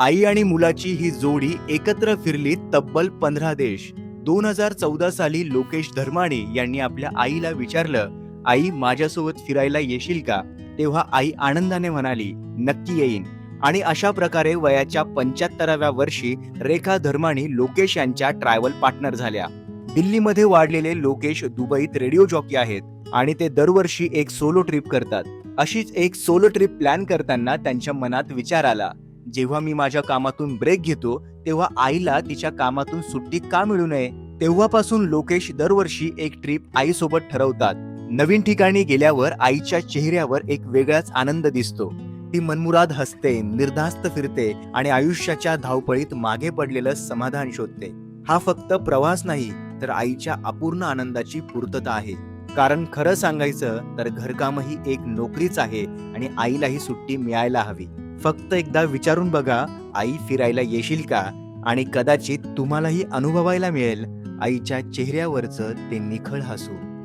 आई आणि मुलाची ही जोडी एकत्र फिरली तब्बल पंधरा देश. दोन हजार चौदा साली लोकेश धर्माणे यांनी आपल्या आईला विचारलं आई माझ्यासोबत फिरायला येशील का? तेव्हा आई आनंदाने म्हणाली नक्की येईन. आणि अशा प्रकारे वयाच्या पंच्याहत्तराव्या वर्षी रेखा धर्माणी लोकेश यांच्या ट्रॅव्हल पार्टनर झाल्या. दिल्लीमध्ये वाढलेले लोकेश दुबईत रेडिओ जॉकी आहेत आणि ते दरवर्षी एक सोलो ट्रिप करतात. अशीच एक सोलो ट्रिप प्लॅन करताना त्यांच्या मनात विचार आला. जेव्हा मी माझ्या कामातून ब्रेक घेतो तेव्हा आईला तिच्या कामातून सुट्टी का मिळू नये? तेव्हापासून लोकेश दरवर्षी एक ट्रिप आईसोबत ठरवतात. नवीन ठिकाणी गेल्यावर आईच्या चेहऱ्यावर एक वेगळाच आनंद दिसतो. ती मनमुराद हसते निर्धास्त फिरते आणि आयुष्याच्या धावपळीत मागे पडलेलं समाधान शोधते. हा फक्त प्रवास नाही तर आईच्या अपूर्ण आनंदाची पूर्तता आहे. कारण खरं सांगायचं तर घरकामही एक नोकरीच आहे आणि आईलाही सुट्टी मिळायला हवी. फक्त एकदा विचारून बघा आई फिरायला येशील का? आणि कदाचित तुम्हालाही अनुभवायला मिळेल. आईच्या चेहऱ्यावरचं ते निखळ हसू.